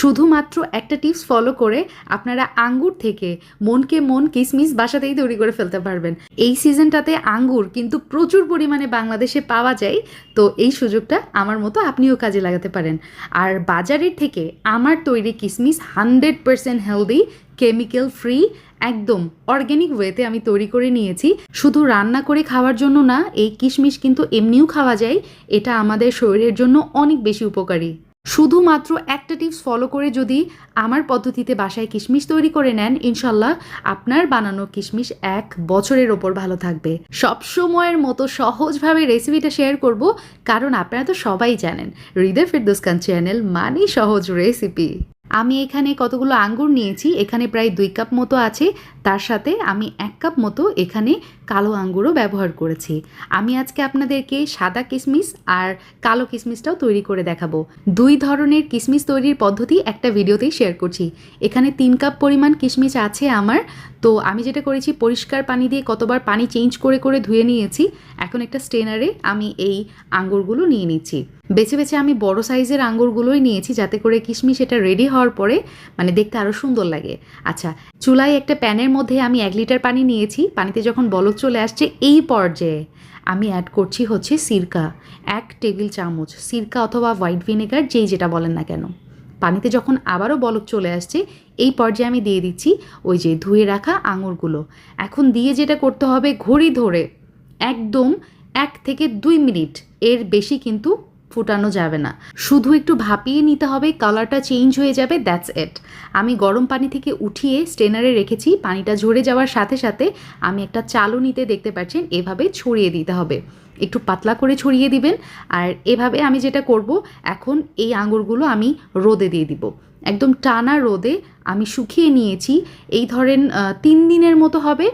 শুধুমাত্র একটা tips follow করে আপনারা আঙ্গুর থেকে মনকে মন কিসমিস বাসাতেই তৈরি করে ফেলতে পারবেন। এই সিজনটাতে আঙ্গুর কিন্তু প্রচুর পরিমাণে বাংলাদেশে পাওয়া যায়, তো এই সুযোগটা আমার মতো আপনিও কাজে লাগাতে পারেন। আর বাজারের থেকে আমার তৈরি কিসমিস hundred percent healthy chemical free একদম অর্গ্যানিক ওয়েতে আমি তৈরি করে নিয়েছি। শুধু রান্না করে খাওয়ার জন্য না, এই কিশমিশ কিন্তু এমনিও খাওয়া যায়, এটা আমাদের শরীরের জন্য অনেক বেশি উপকারী। শুধুমাত্র একটা টিপস ফলো করে যদি আমার পদ্ধতিতে বাসায় কিশমিশ তৈরি করে নেন, ইনশাল্লাহ আপনার বানানো কিশমিশ এক বছরের ওপর ভালো থাকবে। সব সময়ের মতো সহজভাবে রেসিপিটা শেয়ার করব, কারণ আপনারা তো সবাই জানেন, হৃদয় ফিরদোসকান চ্যানেল মানেই সহজ রেসিপি আমি এখানে কতগুলো আঙ্গুর নিয়েছি, এখানে প্রায় দুই কাপ মতো আছে, তার সাথে আমি এক কাপ মতো এখানে কালো আঙ্গুরও ব্যবহার করেছি। আমি আজকে আপনাদেরকে সাদা কিশমিশ আর কালো কিশমিশটাও তৈরি করে দেখাবো। দুই ধরনের কিশমিশ তৈরির পদ্ধতি একটা ভিডিওতেই শেয়ার করছি। এখানে তিন কাপ পরিমাণ কিশমিশ আছে আমার, তো আমি যেটা করেছি পরিষ্কার পানি দিয়ে কতবার পানি চেঞ্জ করে করে ধুয়ে নিয়েছি, এখন একটা স্টেনারে আমি এই আঙ্গুরগুলো নিয়ে নিচ্ছি। বেছে বেছে আমি বড় সাইজের আঙুরগুলোই নিয়েছি যাতে করে কিশমিশ এটা রেডি হওয়ার পরে মানে দেখতে আরও সুন্দর লাগে। আচ্ছা চুলায় একটা প্যানের মধ্যে আমি এক লিটার পানি নিয়েছি। পানিতে যখন বলক চলে আসছে এই পর্যায়ে আমি অ্যাড করছি হচ্ছে সিরকা। এক টেবিল চামচ সিরকা অথবা হোয়াইট ভিনেগার, যেই যেটা বলেন না কেন। পানিতে যখন আবারও বলক চলে আসছে, এই পর্যায়ে আমি দিয়ে দিচ্ছি ওই যে ধুয়ে রাখা আঙুরগুলো এখন দিয়ে যেটা করতে হবে ঘড়ি ধরে একদম এক থেকে দুই মিনিট। এর বেশি কিন্তু ফুটানো যাবে না। শুধু একটু ভাপিয়ে নিতে হবে, কালারটা চেঞ্জ হয়ে যাবে দ্যাটস এট আমি গরম পানি থেকে উঠিয়ে স্টেনারে রেখেছি, পানিটা ঝরে যাওয়ার সাথে সাথে আমি একটা চালুনিতে দেখতে পাচ্ছেন, এভাবে ছড়িয়ে দিতে হবে। একটু পাতলা করে ছড়িয়ে দিবেন, আর এভাবে আমি যেটা করব, এখন এই আঙুরগুলো আমি রোদে দিয়ে দিব। একদম টানা রোদে আমি শুকিয়ে নিয়েছি, এই ধরেন তিন দিনের মতো হবে।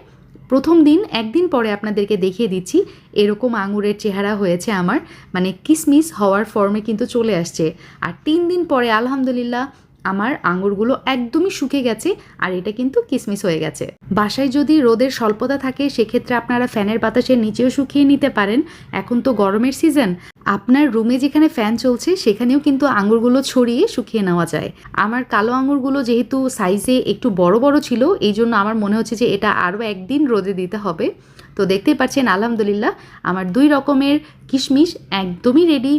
প্রথম দিন, একদিন পরে আপনাদেরকে দেখিয়ে দিচ্ছি, এরকম আঙুরের চেহারা হয়েছে আমার। মানে কিসমিস হওয়ার ফর্মে কিন্তু চলে আসছে। আর তিন দিন পরে, আলহামদুলিল্লাহ আমার আঙুরগুলো একদমই শুকে গেছে আর এটা কিন্তু কিসমিস হয়ে গেছে। বাসায় যদি রোদের স্বল্পতা থাকে, সেক্ষেত্রে আপনারা ফ্যানের বাতাসের নিচেও শুকিয়ে নিতে পারেন। এখন তো গরমের সিজন। আপনার রুমে যেখানে ফ্যান চলছে, সেখানেও কিন্তু আঙুরগুলো ছড়িয়ে শুকিয়ে নেওয়া যায়। আমার কালো আঙুরগুলো যেহেতু সাইজে একটু বড় বড় ছিল, এই জন্য আমার মনে হচ্ছে যে এটা আরও একদিন রোদে দিতে হবে। তো দেখতেই পাচ্ছেন, আলহামদুলিল্লাহ, আমার দুই রকমের কিশমিশ একদমই রেডি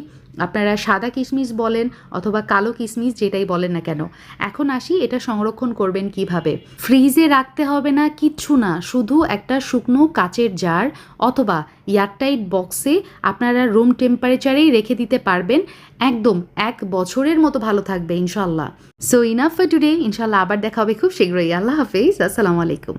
আপনারা সাদা কিশমিশ বলেন অথবা কালো কিশমিশ যেটাই বলেন না কেন, এখন আসি এটা সংরক্ষণ করবেন কীভাবে। ফ্রিজে রাখতে হবে না কিচ্ছু না, শুধু একটা শুকনো কাচের জার অথবা এয়ারটাইট বক্সে আপনারা রুম টেম্পারেচারেই রেখে দিতে পারবেন। একদম এক বছরের মতো ভালো থাকবে ইনশাল্লাহ সো ইনাফ ফর টুডে ইনশাল্লাহ আবার দেখা হবে খুব শীঘ্রই। আল্লাহ হাফিজ, আসসালামু আলাইকুম।